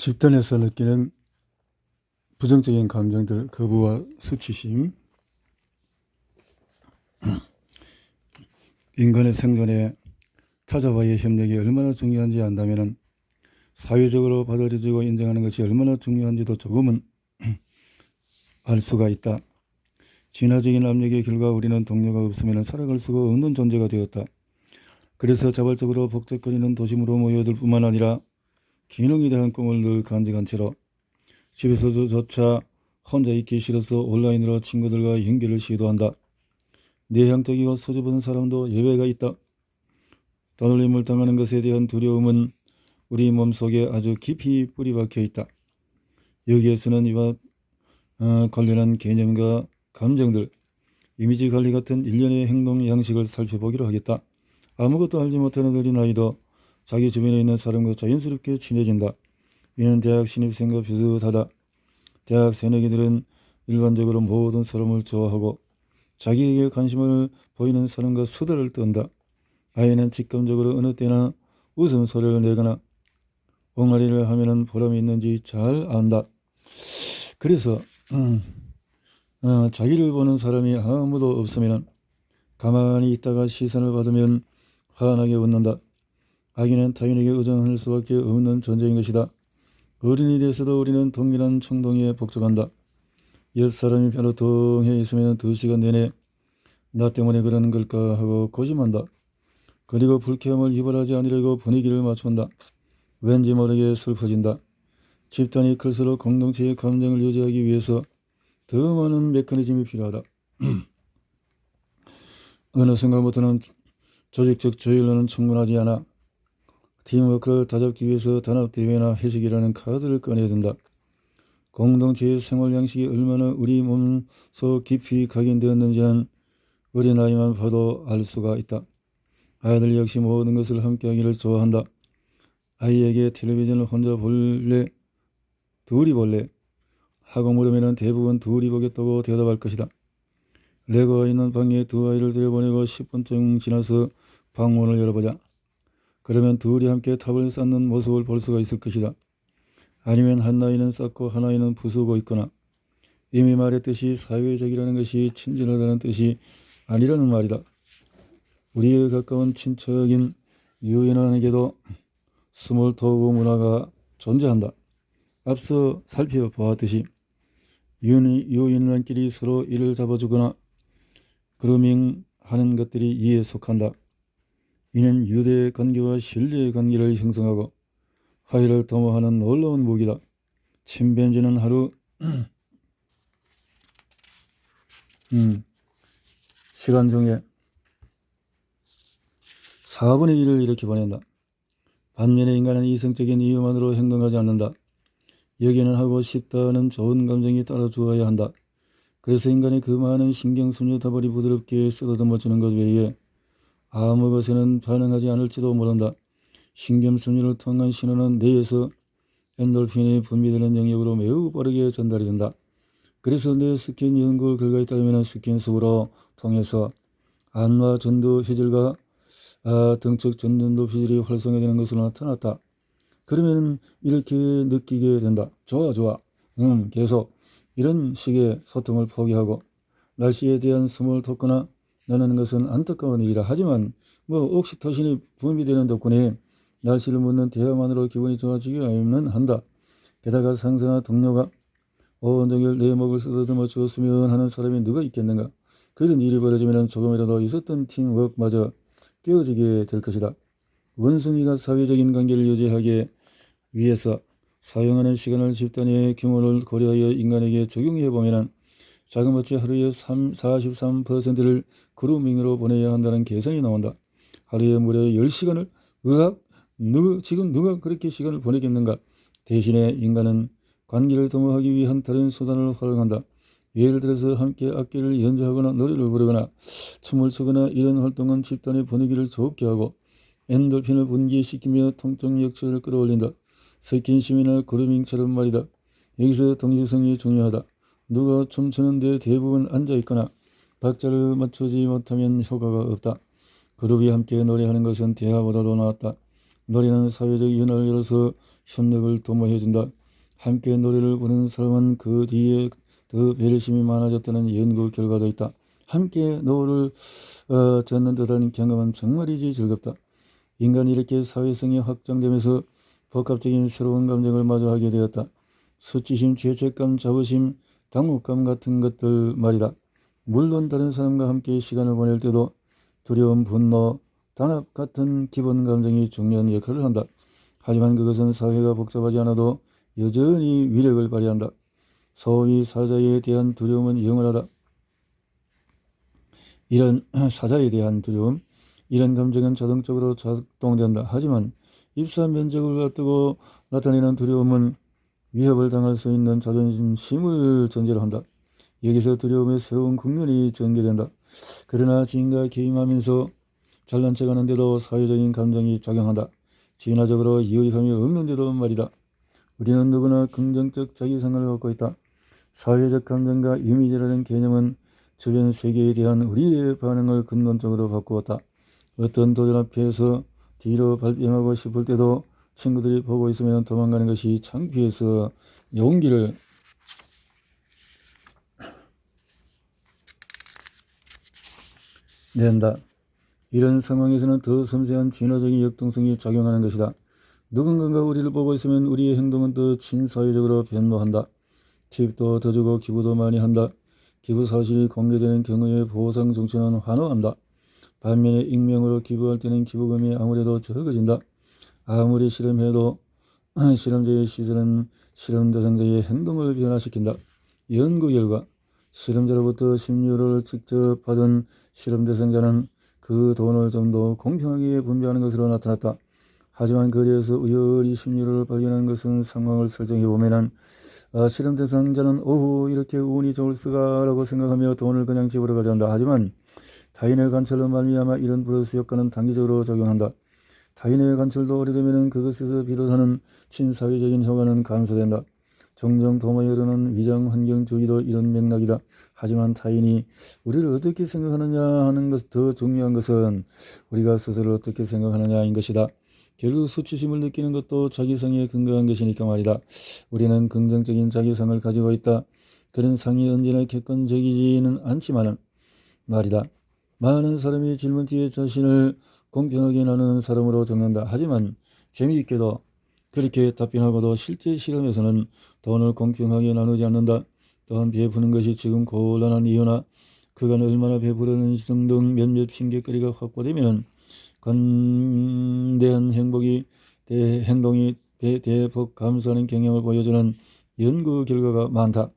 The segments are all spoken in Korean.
집단에서 느끼는 부정적인 감정들, 거부와 수치심, 인간의 생존에 타자와의 협력이 얼마나 중요한지 안다면 사회적으로 받아들여지고 인정하는 것이 얼마나 중요한지도 조금은 알 수가 있다. 진화적인 압력의 결과 우리는 동료가 없으면 살아갈 수가 없는 존재가 되었다. 그래서 자발적으로 복잡거리는 도심으로 모여들 뿐만 아니라 기능에 대한 꿈을 늘 간직한 채로 집에서조차 혼자 있기 싫어서 온라인으로 친구들과 연결을 시도한다. 내향적이고 소집은 사람도 예외가 있다. 떠놀림을 당하는 것에 대한 두려움은 우리 몸속에 아주 깊이 뿌리박혀 있다. 여기에서는 이와 어, 관련한 개념과 감정들, 이미지 관리 같은 일련의 행동 양식을 살펴보기로 하겠다. 아무것도 알지 못하는 어린아이도 자기 주변에 있는 사람과 자연스럽게 친해진다. 이는 대학 신입생과 비슷하다. 대학 새내기들은 일반적으로 모든 사람을 좋아하고 자기에게 관심을 보이는 사람과 수다를 떤다. 아이는 직감적으로 어느 때나 웃음소리를 내거나 옹알이를 하면 보람이 있는지 잘 안다. 그래서 음, 어, 자기를 보는 사람이 아무도 없으면 가만히 있다가 시선을 받으면 환하게 웃는다. 아기는 타인에게 의존할 수밖에 없는 존재인 것이다. 어른이 돼서도 우리는 동일한 충동에 복종한다. 옆 사람이 덩해 있으면 두 시간 내내 나 때문에 그러는 걸까 하고 고심한다. 그리고 불쾌함을 유발하지 않으려고 분위기를 맞춘다. 왠지 모르게 슬퍼진다. 집단이 클수록 공동체의 감정을 유지하기 위해서 더 많은 메커니즘이 필요하다. 어느 순간부터는 조직적 조율로는 충분하지 않아 팀워크를 다잡기 위해서 단합대회나 회식이라는 카드를 꺼내야 된다. 공동체의 생활 양식이 얼마나 우리 몸속 깊이 각인되었는지는 어린아이만 봐도 알 수가 있다. 아이들 역시 모든 것을 함께하기를 좋아한다. 아이에게 텔레비전을 혼자 볼래? 둘이 볼래? 하고 물으면 대부분 둘이 보겠다고 대답할 것이다. 레고가 있는 방에 두 아이를 들여보내고 10분쯤 지나서 방문을 열어보자. 그러면 둘이 함께 탑을 쌓는 모습을 볼 수가 있을 것이다. 아니면 한 아이는 쌓고 한 아이는 부수고 있거나 이미 말했듯이 사회적이라는 것이 친절하다는 뜻이 아니라는 말이다. 우리에 가까운 친척인 유인원에게도 스몰 토그 문화가 존재한다. 앞서 살펴보았듯이 유인원끼리 서로 일을 잡아주거나 그루밍 하는 것들이 이에 속한다. 이는 유대 관계와 신뢰의 관계를 형성하고 화해를 도모하는 놀라운 무기다. 침팬지는 하루 음, 시간 중에 4분의 1을 이렇게 보낸다. 반면에 인간은 이성적인 이유만으로 행동하지 않는다. 여기는 하고 싶다는 좋은 감정이 따라주어야 한다. 그래서 인간이 그 많은 신경순류 다발이 부드럽게 쓰다듬어주는 것 외에 아무 것에는 반응하지 않을지도 모른다. 신경순류를 통한 신호는 뇌에서 엔돌핀이 분비되는 영역으로 매우 빠르게 전달이 된다. 그래서 뇌 스킨 연구 결과에 따르면 스킨습으로 통해서 안과 전두 휘질과 아, 등측 전전도 휘질이 활성화되는 것으로 나타났다. 그러면 이렇게 느끼게 된다. 좋아 좋아. 음 계속 이런 식의 소통을 포기하고 날씨에 대한 스몰 토크나 나누는 것은 안타까운 일이라 하지만 뭐 옥시토신이 분비되는 덕분에 날씨를 묻는 대화만으로 기분이 좋아지기는 한다. 게다가 상사나 동료가 온종일 내 목을 쓰다듬어 주었으면 하는 사람이 누가 있겠는가. 그런 일이 벌어지면 조금이라도 있었던 팀워크마저 깨어지게 될 것이다. 원숭이가 사회적인 관계를 유지하기 위해서 사용하는 시간을 집단의 규모를 고려하여 인간에게 적용해 보면 자그마치 하루에 3, 43%를 그루밍으로 보내야 한다는 계산이 나온다. 하루에 무려 10시간을 으악 누 지금 누가 그렇게 시간을 보내겠는가? 대신에 인간은 관계를 도모하기 위한 다른 수단을 활용한다. 예를 들어서 함께 악기를 연주하거나 노래를 부르거나 춤을 추거나 이런 활동은 집단의 분위기를 좋게 하고 엔돌핀을 분기시키며 통증 역체를 끌어올린다. 스킨심이나 그루밍처럼 말이다. 여기서 동지성이 중요하다. 누가 춤추는데 대부분 앉아있거나 박자를 맞추지 못하면 효과가 없다. 그룹이 함께 노래하는 것은 대화보다도 낫다. 노래는 사회적 연합을 열어서 협력을 도모해준다. 함께 노래를 부르는 사람은 그 뒤에 더 배려심이 많아졌다는 연구 결과도 있다. 함께 노를 어, 젓는 듯한 경험은 정말이지 즐겁다. 인간이 이렇게 사회성이 확장되면서 복합적인 새로운 감정을 마주하게 되었다. 수치심, 죄책감, 자부심, 당혹감 같은 것들 말이다. 물론 다른 사람과 함께 시간을 보낼 때도 두려움, 분노, 단합 같은 기본 감정이 중요한 역할을 한다. 하지만 그것은 사회가 복잡하지 않아도 여전히 위력을 발휘한다. 소위 사자에 대한 두려움은 영원하다. 이런 사자에 대한 두려움, 이런 감정은 자동적으로 작동된다. 하지만 입사 면접을 앞두고 나타내는 두려움은 위협을 당할 수 있는 자존심을 전제로 한다. 여기서 두려움의 새로운 국면이 전개된다. 그러나 지인과 게임하면서 잘난 척하는데도 사회적인 감정이 작용한다. 진화적으로 이익함이 없는데도 말이다. 우리는 누구나 긍정적 자기성을 갖고 있다. 사회적 감정과 이미지라는 개념은 주변 세계에 대한 우리의 반응을 근본적으로 바꾸었다. 어떤 도전 앞에서 뒤로 발뺌하고 싶을 때도 친구들이 보고 있으면 도망가는 것이 창피해서 용기를 낸다. 이런 상황에서는 더 섬세한 진화적인 역동성이 작용하는 것이다. 누군가가 우리를 보고 있으면 우리의 행동은 더 친사회적으로 변모한다. 팁도 더 주고 기부도 많이 한다. 기부 사실이 공개되는 경우에 보상 정치는 환호한다. 반면에 익명으로 기부할 때는 기부금이 아무래도 적어진다. 아무리 실험해도 실험자의 시선은 실험 대상자의 행동을 변화시킨다. 연구 결과 실험자로부터 심리를 직접 받은 실험 대상자는 그 돈을 좀 더 공평하게 분배하는 것으로 나타났다. 하지만 거리에서 우연히 심리를 발견한 것은 상황을 설정해 보면은 아, 실험 대상자는 오후 이렇게 운이 좋을 수가라고 생각하며 돈을 그냥 집으로 가져간다. 하지만 타인의 관찰로 말미암아 이런 플러스 효과는 단기적으로 작용한다. 타인의 관찰도 오래되면 그것에서 비롯하는 친사회적인 효과는 감소된다. 종종 도모에 이르는 위장 환경주의도 이런 맥락이다. 하지만 타인이 우리를 어떻게 생각하느냐 하는 것 더 중요한 것은 우리가 스스로 어떻게 생각하느냐인 것이다. 결국 수치심을 느끼는 것도 자기성에 근거한 것이니까 말이다. 우리는 긍정적인 자기성을 가지고 있다. 그런 상이 언제나 객관적이지는 않지만 말이다. 많은 사람이 질문지에 자신을 공평하게 나누는 사람으로 적는다. 하지만 재미있게도 그렇게 답변하고도 실제 실험에서는 돈을 공평하게 나누지 않는다. 또한 베푸는 것이 지금 곤란한 이유나 그간 얼마나 베푸려는지 등등 몇몇 핑계거리가 확보되면 관대한 행복이 대, 행동이 대, 대폭 감소하는 경향을 보여주는 연구 결과가 많다.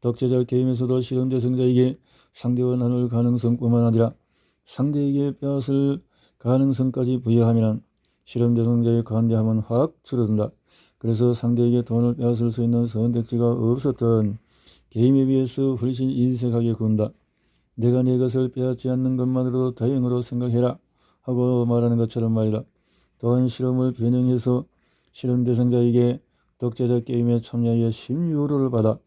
독재자 게임에서도 실험 대상자에게 상대와 나눌 가능성뿐만 아니라 상대에게 빼앗을 가능성까지 부여하면 실험 대상자의 관대함은 확 줄어든다. 그래서 상대에게 돈을 빼앗을 수 있는 선택지가 없었던 게임에 비해서 훨씬 인색하게 군다. 내가 내 것을 빼앗지 않는 것만으로도 다행으로 생각해라 하고 말하는 것처럼 말이다. 또한 실험을 변형해서 실험 대상자에게 독재자 게임에 참여하여 심유로를 받아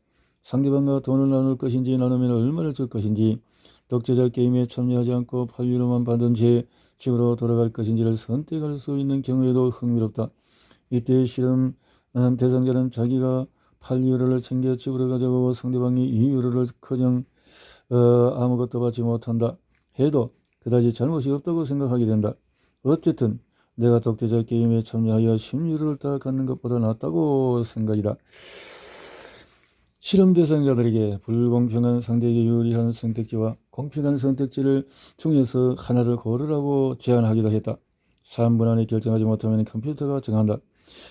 상대방과 돈을 나눌 것인지 나누면 얼마를 줄 것인지 독재자 게임에 참여하지 않고 8유로만 받은 채 집으로 돌아갈 것인지를 선택할 수 있는 경우에도 흥미롭다. 이때 실험 대상자는 자기가 8유로를 챙겨 집으로 가져가고 상대방이 2유로를 커녕 어, 아무것도 받지 못한다 해도 그다지 잘못이 없다고 생각하게 된다. 어쨌든 내가 독재자 게임에 참여하여 10유로를 다 갖는 것보다 낫다고 생각이다. 실험 대상자들에게 불공평한 상대에게 유리한 선택지와 공평한 선택지를 중에서 하나를 고르라고 제안하기도 했다. 3분 안에 결정하지 못하면 컴퓨터가 정한다.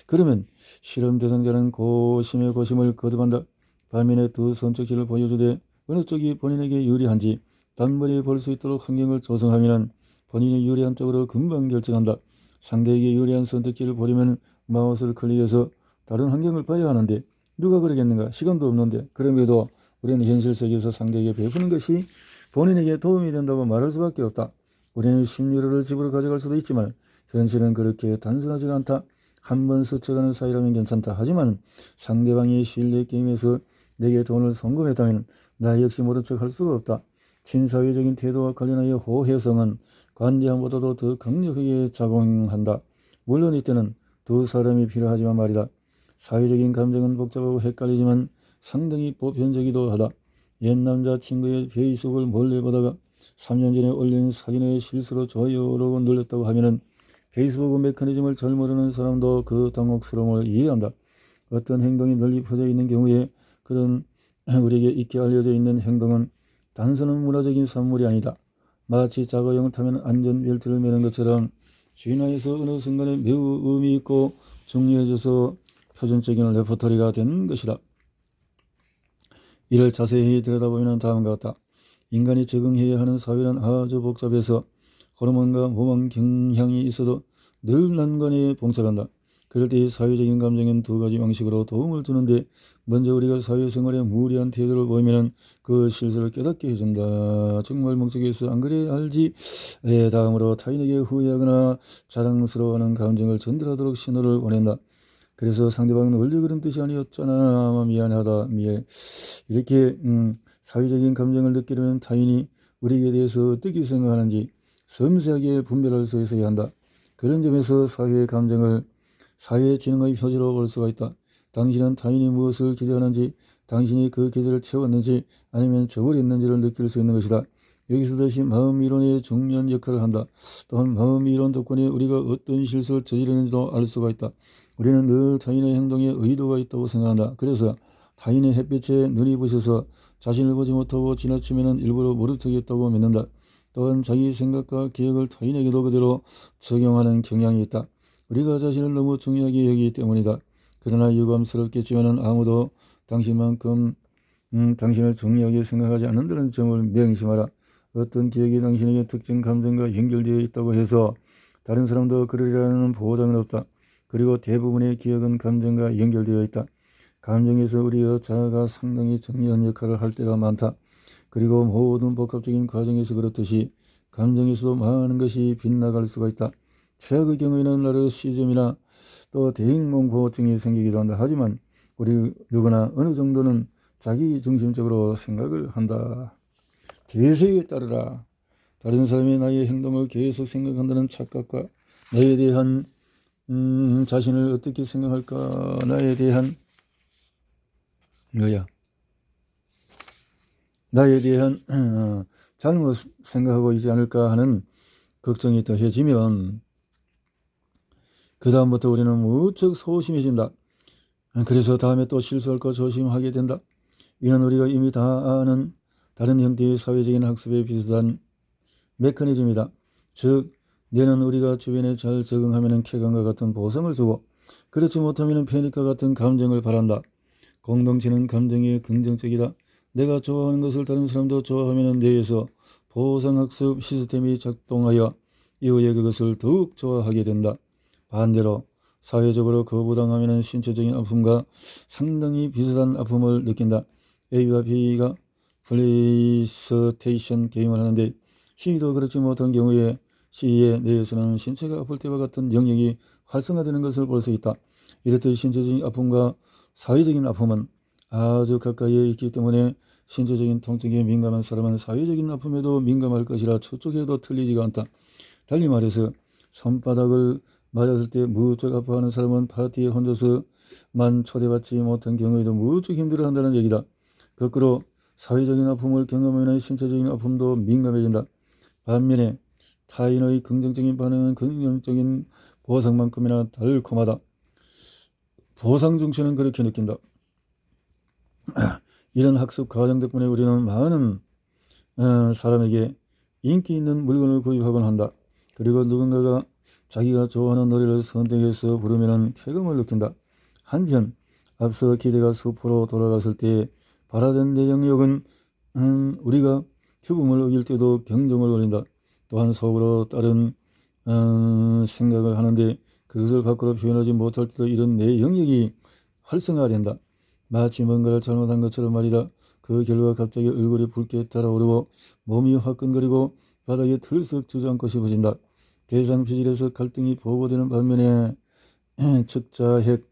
그러면 실험 대상자는 고심의 고심을 거듭한다. 반면에 두 선택지를 보여주되 어느 쪽이 본인에게 유리한지 단번에 볼 수 있도록 환경을 조성하면 본인이 유리한 쪽으로 금방 결정한다. 상대에게 유리한 선택지를 보려면 마우스를 클릭해서 다른 환경을 봐야 하는데 누가 그러겠는가? 시간도 없는데 그럼에도 우리는 현실 세계에서 상대에게 베푸는 것이 본인에게 도움이 된다고 말할 수밖에 없다. 우리는 10유로를 집으로 가져갈 수도 있지만 현실은 그렇게 단순하지가 않다. 한 번 스쳐가는 사이라면 괜찮다. 하지만 상대방이 신뢰 게임에서 내게 돈을 송금했다면 나 역시 모른 척 할 수가 없다. 친사회적인 태도와 관련하여 호혜성은 관대함보다도 더 강력하게 작용한다. 물론 이때는 두 사람이 필요하지만 말이다. 사회적인 감정은 복잡하고 헷갈리지만 상당히 보편적이기도 하다. 옛 남자 친구의 페이스북을 몰래 보다가 3년 전에 올린 사진에 실수로 좋아요라고 눌렀다고 하면은 페이스북 메커니즘을 잘 모르는 사람도 그 당혹스러움을 이해한다. 어떤 행동이 널리 퍼져 있는 경우에 그런 우리에게 있게 알려져 있는 행동은 단순한 문화적인 산물이 아니다. 마치 자가용을 타면 안전벨트를 매는 것처럼 진화에서 어느 순간에 매우 의미 있고 중요해져서 표준적인 레퍼토리가 된 것이다. 이를 자세히 들여다보면 다음과 같다. 인간이 적응해야 하는 사회는 아주 복잡해서 호르몬과 모방 경향이 있어도 늘 난관에 봉착한다. 그럴 때 사회적인 감정은 두 가지 방식으로 도움을 주는데 먼저 우리가 사회생활에 무리한 태도를 보이면 그 실수를 깨닫게 해준다. 정말 멍청해서 안 그래 알지? 예, 다음으로 타인에게 후회하거나 자랑스러워하는 감정을 전달하도록 신호를 보낸다. 그래서 상대방은 원래 그런 뜻이 아니었잖아. 미안하다. 미안. 이렇게 음, 사회적인 감정을 느끼려면 타인이 우리에게 대해서 어떻게 생각하는지 섬세하게 분별할 수 있어야 한다. 그런 점에서 사회의 감정을 사회의 지능의 표지로 볼 수가 있다. 당신은 타인이 무엇을 기대하는지, 당신이 그 기대를 채웠는지 아니면 저버렸는지를 느낄 수 있는 것이다. 여기서 다시 마음 이론의 중요한 역할을 한다. 또한 마음 이론 덕분에 우리가 어떤 실수를 저지르는지도 알 수가 있다. 우리는 늘 타인의 행동에 의도가 있다고 생각한다. 그래서 타인의 햇빛에 눈이 부셔서 자신을 보지 못하고 지나치면 일부러 모르겠다고 믿는다. 또한 자기 생각과 기억을 타인에게도 그대로 적용하는 경향이 있다. 우리가 자신을 너무 중요하게 여기기 때문이다. 그러나 유감스럽겠지만 아무도 당신만큼 음, 당신을 중요하게 생각하지 않는다는 점을 명심하라. 어떤 기억이 당신에게 특정 감정과 연결되어 있다고 해서 다른 사람도 그러리라는 보장은 없다. 그리고 대부분의 기억은 감정과 연결되어 있다. 감정에서 우리의 자아가 상당히 중요한 역할을 할 때가 많다. 그리고 모든 복합적인 과정에서 그렇듯이 감정에서도 많은 것이 빗나갈 수가 있다. 최악의 경우에는 나르시즘이나 또 대인공포증이 생기기도 한다. 하지만 우리 누구나 어느 정도는 자기 중심적으로 생각을 한다. 대세에 따르라. 다른 사람이 나의 행동을 계속 생각한다는 착각과 나에 대한 음, 자신을 어떻게 생각할까 나에 대한 뭐야 나에 대한 어, 잘못 생각하고 있지 않을까 하는 걱정이 더해지면 그 다음부터 우리는 무척 소심해진다. 그래서 다음에 또 실수할 거 조심하게 된다. 이는 우리가 이미 다 아는 다른 형태의 사회적인 학습에 비슷한 메커니즘이다. 즉, 뇌는 우리가 주변에 잘 적응하면 쾌감과 같은 보상을 주고 그렇지 못하면 패닉과 같은 감정을 바란다. 공동체는 감정이 긍정적이다. 내가 좋아하는 것을 다른 사람도 좋아하면 뇌에서 보상학습 시스템이 작동하여 이후에 그것을 더욱 좋아하게 된다. 반대로 사회적으로 거부당하면 신체적인 아픔과 상당히 비슷한 아픔을 느낀다. A와 B가 플레이스테이션 게임을 하는데 C도 그렇지 못한 경우에 C의 뇌에서는 신체가 아플 때와 같은 영역이 활성화되는 것을 볼 수 있다. 이렇듯 신체적인 아픔과 사회적인 아픔은 아주 가까이에 있기 때문에 신체적인 통증에 민감한 사람은 사회적인 아픔에도 민감할 것이라 초쪽에도 틀리지가 않다. 달리 말해서 손바닥을 맞았을 때 무척 아파하는 사람은 파티에 혼자서만 초대받지 못한 경우에도 무척 힘들어한다는 얘기다. 거꾸로 사회적인 아픔을 경험하는 신체적인 아픔도 민감해진다. 반면에 타인의 긍정적인 반응은 긍정적인 보상만큼이나 달콤하다. 보상 중심은 그렇게 느낀다. 이런 학습 과정 덕분에 우리는 많은 어, 사람에게 인기 있는 물건을 구입하곤 한다. 그리고 누군가가 자기가 좋아하는 노래를 선택해서 부르면 쾌감을 느낀다. 한편 앞서 기대가 수포로 돌아갔을 때 바라던 내 영역은 음, 우리가 죽음을 어길 때도 경종을 울린다. 또한 속으로 다른 음, 생각을 하는데 그것을 밖으로 표현하지 못할 때도 이런 내 영역이 활성화된다. 마치 뭔가를 잘못한 것처럼 말이다. 그 결과 갑자기 얼굴이 붉게 달아오르고 몸이 화끈거리고 바닥에 들썩 주저앉고 싶어진다. 대상 피질에서 갈등이 보고되는 반면에 측자핵,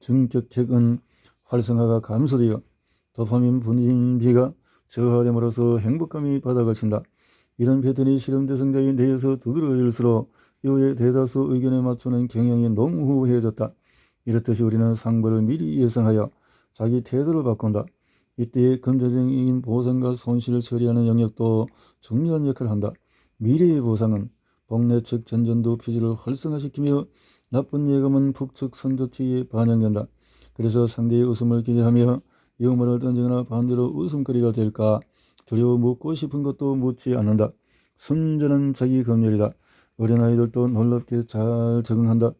중격핵은 활성화가 감소되어 도파민 분비가 저하됨으로써 행복감이 친다. 이런 패턴이 실험 대상자의 뇌에서 두드러질수록 이후에 대다수 의견에 맞추는 경향이 농후해졌다. 이렇듯이 우리는 상벌을 미리 예상하여 자기 태도를 바꾼다. 이때의 근저적인 보상과 손실을 처리하는 영역도 중요한 역할을 한다. 미래의 보상은 복내 측 전전도 표지를 활성화시키며 나쁜 예감은 북측 선조 측에 반영된다. 그래서 상대의 웃음을 기대하며 유머를 던지거나 반대로 웃음거리가 될까 두려워 묻고 싶은 것도 묻지 않는다. 순전한 자기 검열이다. 어린아이들도 놀랍게 잘 적응한다.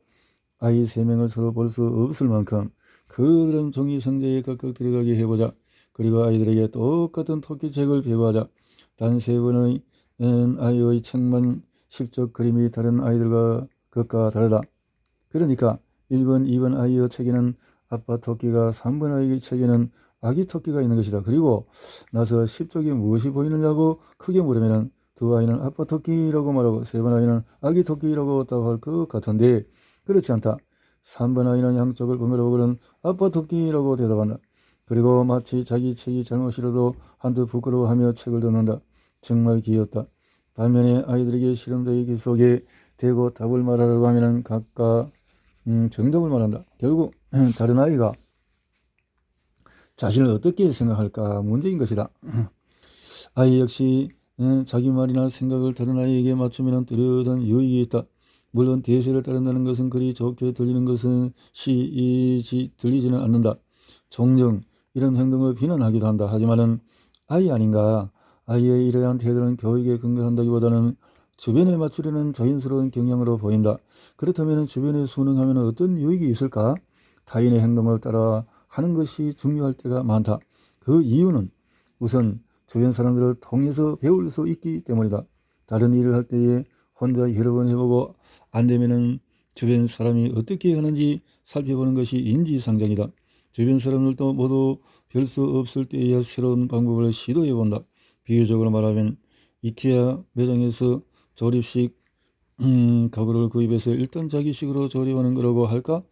아이 세 명을 서로 볼 수 없을 만큼 그들은 종이 상자에 각각 들어가게 해보자. 그리고 아이들에게 똑같은 토끼책을 배부하자. 단 세 번의 아이의 책만 실적 그림이 다른 아이들과 것과 다르다. 그러니까 1번, 2번 아이의 책에는 아빠 토끼가 3번 아이 책에는 아기 토끼가 있는 것이다. 그리고 나서 10쪽이 무엇이 보이느냐고 크게 물으면 두 아이는 아빠 토끼라고 말하고 세 번 아이는 아기 토끼라고 답할 것 같은데 그렇지 않다. 3번 아이는 양쪽을 번갈아 보고는 아빠 토끼라고 대답한다. 그리고 마치 자기 책이 잘못이라도 한두 부끄러워하며 책을 덮는다. 정말 귀엽다. 반면에 아이들에게 실험자의 기 속에 대고 답을 말하려고 하면 각각 음, 정답을 말한다. 결국 다른 아이가 자신을 어떻게 생각할까 문제인 것이다. 아이 역시 예, 자기 말이나 생각을 다른 아이에게 맞추면 뚜렷한 유익이 있다. 물론 대세를 따른다는 것은 그리 좋게 들리는 것은 시이지 들리지는 않는다. 종종 이런 행동을 비난하기도 한다. 하지만은 아이 아닌가? 아이의 이러한 태도는 교육에 근거한다기보다는 주변에 맞추려는 자연스러운 경향으로 보인다. 그렇다면 주변에 순응하면 어떤 유익이 있을까? 타인의 행동을 따라 하는 것이 중요할 때가 많다. 그 이유는 우선 주변 사람들을 통해서 배울 수 있기 때문이다. 다른 일을 할 때에 혼자 여러 번 해보고 안 되면은 주변 사람이 어떻게 하는지 살펴보는 것이 인지상정이다. 주변 사람들도 모두 별 수 없을 때에야 새로운 방법을 시도해 본다. 비유적으로 말하면 이케아 매장에서 조립식 음, 가구를 구입해서 일단 자기식으로 조립하는 거라고 할까?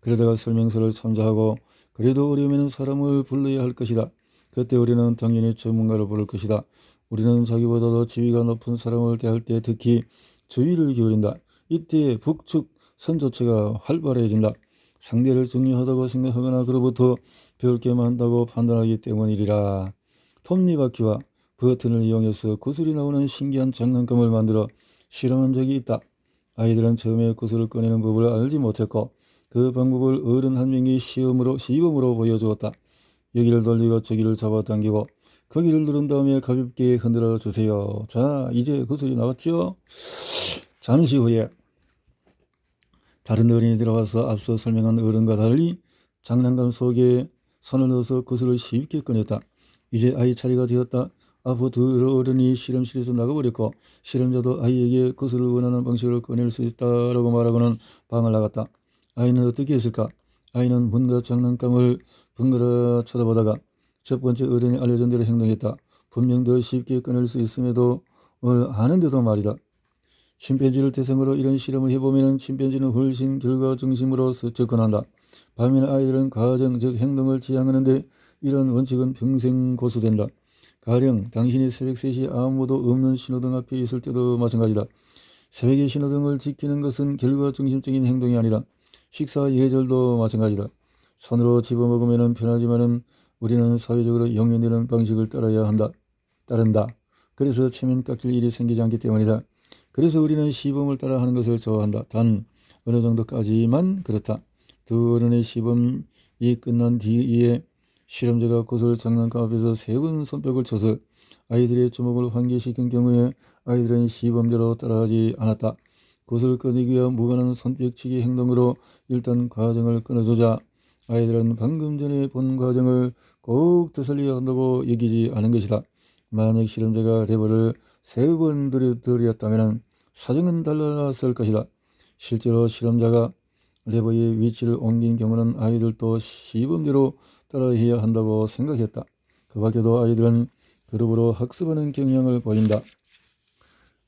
그러다가 설명서를 참조하고 그래도 어려우면 사람을 불러야 할 것이다. 그때 우리는 당연히 전문가를 부를 것이다. 우리는 자기보다도 지위가 높은 사람을 대할 때 특히 주의를 기울인다. 이때 북측 선조체가 활발해진다. 상대를 중요하다고 생각하거나 그로부터 배울 게 많다고 판단하기 때문이리라. 톱니바퀴와 버튼을 이용해서 구슬이 나오는 신기한 장난감을 만들어 실험한 적이 있다. 아이들은 처음에 구슬을 꺼내는 법을 알지 못했고 그 방법을 어른 한 명이 시험으로 시범으로 보여주었다. 여기를 돌리고 저기를 잡아당기고 거기를 누른 다음에 가볍게 흔들어 주세요. 자, 이제 구슬이 나왔죠? 잠시 후에 다른 어른이 들어와서 앞서 설명한 어른과 달리 장난감 속에 손을 넣어서 구슬을 쉽게 꺼냈다. 이제 아이 차례가 되었다. 아부 두 어른이 실험실에서 나가버렸고 실험자도 아이에게 구슬을 원하는 방식으로 꺼낼 수 있다라고 말하고는 방을 나갔다. 아이는 어떻게 했을까? 아이는 뭔가 장난감을 번갈아 쳐다보다가 첫 번째 어른이 알려준 대로 행동했다. 분명 더 쉽게 꺼낼 수 있음에도 뭘 아는데도 말이다. 침팬지를 대상으로 이런 실험을 해보면 침팬지는 훨씬 결과 중심으로 접근한다. 반면 아이들은 과정, 즉 행동을 지향하는데 이런 원칙은 평생 고수된다. 가령 당신이 새벽 3시 아무도 없는 신호등 앞에 있을 때도 마찬가지다. 새벽에 신호등을 지키는 것은 결과 중심적인 행동이 아니라 식사 예절도 마찬가지다. 손으로 집어먹으면 편하지만은 우리는 사회적으로 영연되는 방식을 따라야 한다. 따른다. 그래서 체면 깎일 일이 생기지 않기 때문이다. 그래서 우리는 시범을 따라 하는 것을 좋아한다. 단 어느 정도까지만 그렇다. 두 어른의 시범이 끝난 뒤에 실험자가 구슬 장난감 앞에서 세번 손뼉을 쳐서 아이들의 주목을 환기시킨 경우에 아이들은 시범대로 따라하지 않았다. 구슬을 꺼내기와 무관한 손뼉치기 행동으로 일단 과정을 끊어주자 아이들은 방금 전에 본 과정을 꼭 되살려야 한다고 여기지 않은 것이다. 만약 실험자가 레버를 세 번 들였다면 사정은 달랐을 것이다. 실제로 실험자가 레버의 위치를 옮긴 경우는 아이들도 시범대로 따라해야 한다고 생각했다. 그 밖에도 아이들은 그룹으로 학습하는 경향을 보인다.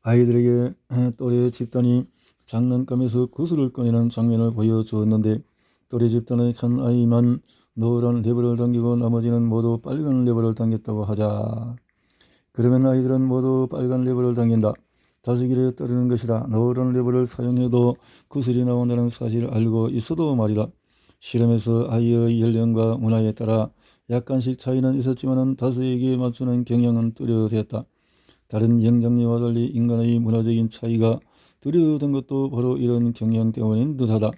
아이들에게 또래 집단이 장난감에서 구슬을 꺼내는 장면을 보여주었는데 또래 집단의 한 아이만 노란 레버를 당기고 나머지는 모두 빨간 레버를 당겼다고 하자. 그러면 아이들은 모두 빨간 레버를 당긴다. 다스기를 따르는 것이다. 너런 레버를 사용해도 구슬이 나온다는 사실을 알고 있어도 말이다. 실험에서 아이의 연령과 문화에 따라 약간씩 차이는 있었지만 다수에게 맞추는 경향은 뚜렷했다. 다른 영장류와 달리 인간의 문화적인 차이가 뚜렷한 것도 바로 이런 경향 때문인 듯하다.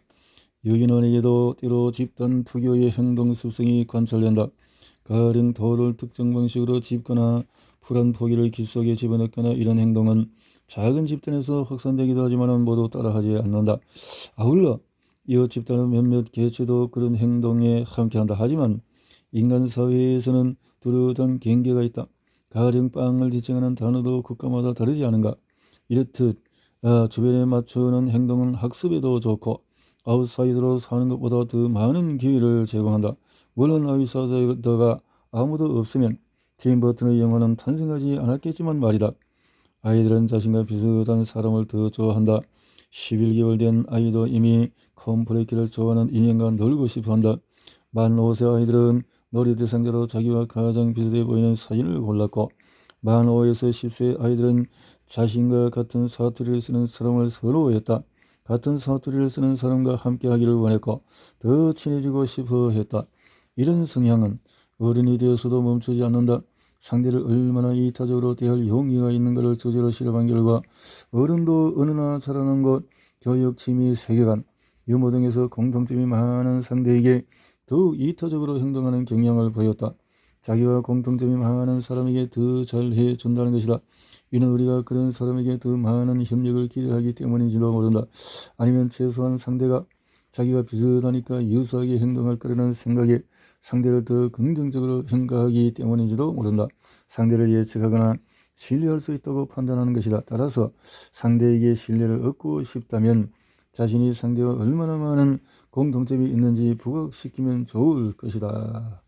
유인원에게도 때로 집단 특유의 행동 습성이 관찰된다. 가령 돌을 특정 방식으로 짚거나 풀한 포기를 깃 속에 집어넣거나 이런 행동은 작은 집단에서 확산되기도 하지만 모두 따라하지 않는다. 아울러 이웃 집단의 몇몇 개체도 그런 행동에 함께한다. 하지만 인간 사회에서는 뚜렷한 경계가 있다. 가령 빵을 지칭하는 단어도 국가마다 다르지 않은가. 이렇듯 아, 주변에 맞추는 행동은 학습에도 좋고 아웃사이더로 사는 것보다 더 많은 기회를 제공한다. 물론 아웃사이더가 아무도 없으면 팀 버튼의 영화는 탄생하지 않았겠지만 말이다. 아이들은 자신과 비슷한 사람을 더 좋아한다. 11개월 된 아이도 이미 컴프레이키를 좋아하는 인형과 놀고 싶어한다. 만 5세 아이들은 놀이 대상자로 자기와 가장 비슷해 보이는 사진을 골랐고 만 5에서 10세 아이들은 자신과 같은 사투리를 쓰는 사람을 서러워했다. 같은 사투리를 쓰는 사람과 함께 하기를 원했고 더 친해지고 싶어 했다. 이런 성향은 어른이 되어서도 멈추지 않는다. 상대를 얼마나 이타적으로 대할 용기가 있는가를 저절로 실험한 결과 어른도 어느나 자라는 것, 교육, 취미, 세계관, 유머 등에서 공통점이 많은 상대에게 더욱 이타적으로 행동하는 경향을 보였다. 자기와 공통점이 많은 사람에게 더 잘해 준다는 것이다. 이는 우리가 그런 사람에게 더 많은 협력을 기대하기 때문인지도 모른다. 아니면 최소한 상대가 자기가 비슷하니까 유사하게 행동할 거라는 생각에 상대를 더 긍정적으로 평가하기 때문인지도 모른다. 상대를 예측하거나 신뢰할 수 있다고 판단하는 것이다. 따라서 상대에게 신뢰를 얻고 싶다면 자신이 상대와 얼마나 많은 공통점이 있는지 부각시키면 좋을 것이다.